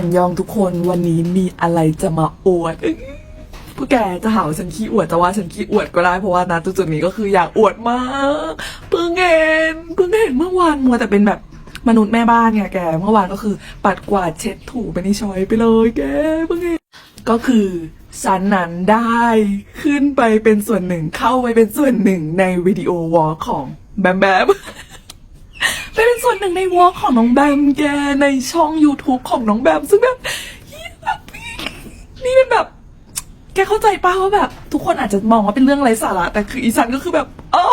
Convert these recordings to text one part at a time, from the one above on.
อันยองทุกคนวันนี้มีอะไรจะมาอวดอื้อพวกแกจะหาว่าฉันขี้อวดจะว่าฉันขี้อวดก็ได้เพราะว่านะจุดๆนี้ก็คืออยากอวดมากเพิ่งเห็นเพิ่งเห็นเมื่อวานมัวแต่เป็นแบบมนุษย์แม่บ้านไงแก เมื่อวานก็คือปัดกวาดเช็ดถูไปในช้อยไปเลยแกเพิ่งเห็นก็คือฉันนั้นได้ขึ้นไปเป็นส่วนหนึ่งเข้าไปเป็นส่วนหนึ่งในวิดีโอวอลของแบมแบม ส่วนหนึ่งในวอล์กของน้องแบมแกในช่อง YouTube ของน้องแบมซึ่งแบบเฮียแบบนี่เป็นแบบ แกเข้าใจป่าว่าแบบ ทุกคนอาจจะมองว่าเป็นเรื่องไร้สาระแต่คืออีฉันก็คือแบบเอ้า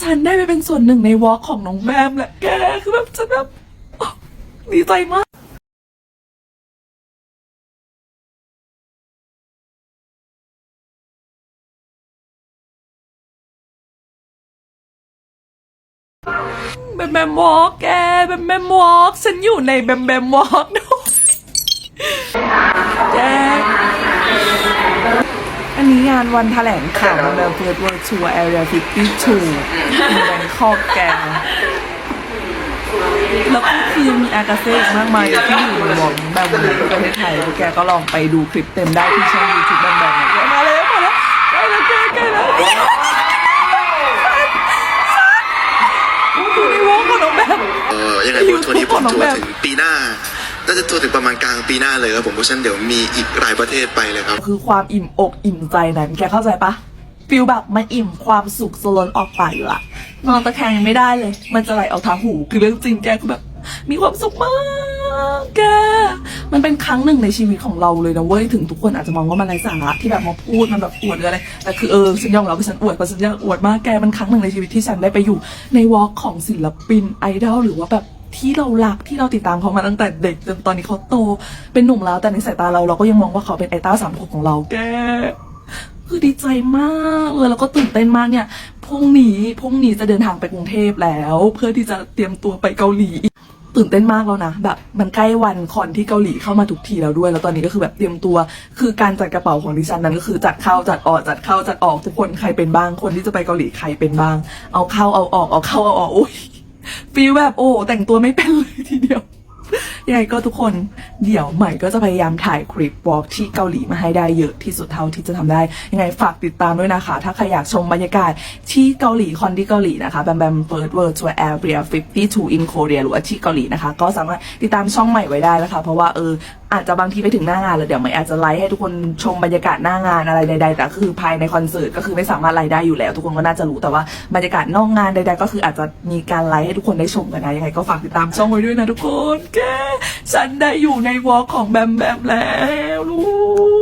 ฉันได้ไปเป็นส่วนหนึ่งในวอล์กของน้องแบมแหละแกคือแบบฉันแบบดีใจมาก แบมแบมวอล์กแกแบมแบมวอล์กฉันอยู่ในแบมแบมวอล์กด้วยแกอันนี้งานวันแถลงข่าวแบมแบมเฟิร์สเวิร์ทัวร์แอเรีย52แบงคอกแกแล้วก็คือมีอากาเซ่อีกมากมายที่อยู่ในวอล์กแบมในประเทศไทยแล้วแกก็ลองไปดูคลิปเต็มได้ที่ช่องยูทูบแบมแบม อยู่ในวอล์กของน้องแบม เออยังไงบนทัวร์นี้ผมทัวร์ถึงปีหน้าน่าจะทัวร์ถึงประมาณกลางปีหน้าเลยครับผมเพราะฉะนั้นเดี๋ยวมีอีกหลายประเทศไปเลยครับ คือความอิ่มอกอิ่มใจนั้นแกเข้าใจปะฟิลแบบมันอิ่มความสุขสลนออกปากอยู่อะนอนตะแคงยังไม่ได้เลย มันจะไหลออกทางหู คือเรื่องจริงแกคือแบบ มีความสุขมาก แก มันเป็นครั้งหนึ่งในชีวิตของเราเลยนะเว้ยถึงทุกคนอาจจะมองว่ามันไร้สาระที่แบบมาพูดมันแบบอวดหรืออะไรแต่คือเออฉันยอมรับว่าฉันอวดเพราะฉันอยากอวดมากแกมันครั้งหนึ่งในชีวิตที่ฉันได้ไปอยู่ ในวอล์กของศิลปินไอดอลหรือว่าแบบที่เรารักที่เราติดตามเขามาตั้งแต่เด็กจนตอนนี้เขาโต เป็นหนุ่มแล้วแต่ในสายตาเราเราก็ยังมองว่าเขาเป็นไอต้าสามหกของเราแกคือดีใจมากเลยแล้วก็ตื่นเต้นมากเนี่ยพรุ่งนี้พรุ่งนี้จะเดินทางไปกรุงเทพแล้ว เพื่อที่จะเตรียมตัวไปเกาหลี ตื่นเต้นมากแล้วนะ แบบมันใกล้วันคอนที่เกาหลีเข้ามาทุกทีแล้วด้วย แล้วตอนนี้ก็คือแบบเตรียมตัว คือการจัดกระเป๋าของดิฉันนั้นก็คือจัดเข้าจัดออกจัดเข้าจัดออกทุกคนใครเป็นบ้าง คนที่จะไปเกาหลีใครเป็นบ้าง เอาเข้าเอาออกเอาเข้าเอาออกโอ้ยฟีลแบบโอ้แต่งตัวไม่เป็นเลยทีเดียวยังไงก็ทุกคน เดี๋ยวใหม่ก็จะพยายามถ่ายคลิปวอล์กที่เกาหลีมาให้ได้เยอะที่สุดเท่าที่จะทำได้ ยังไงฝากติดตามด้วยนะคะ ถ้าใครอยากชมบรรยากาศที่เกาหลีคอนที่เกาหลีนะคะแบมแบมเฟิร์สเวิร์ทัวร์แอเรีย52 in Korea หรือว่าที่เกาหลีนะคะ ก็สามารถติดตามช่องใหม่ไว้ได้แล้วค่ะเพราะว่าเอออาจจะบางทีไปถึงหน้างานแล้วเดี๋ยวใหม่อาจจะไลฟ์ให้ทุกคนชมบรรยากาศหน้างานอะไรใดๆแต่คือภายในคอนเสิร์ตก็คือไม่สามารถไลฟ์ได้อยู่แล้ว ทุกคนก็น่าจะรู้แต่ว่าบรรยากาศนอกงานใดๆก็คืออาจจะมีการไลฟ์ให้ทุกคนได้ชมกันนะยังไงก็ฝากติดตามช่องไว้ด้วยนะทุกคนแกฉันได้อยู่ในวอลของแบมแบมแล้วลูก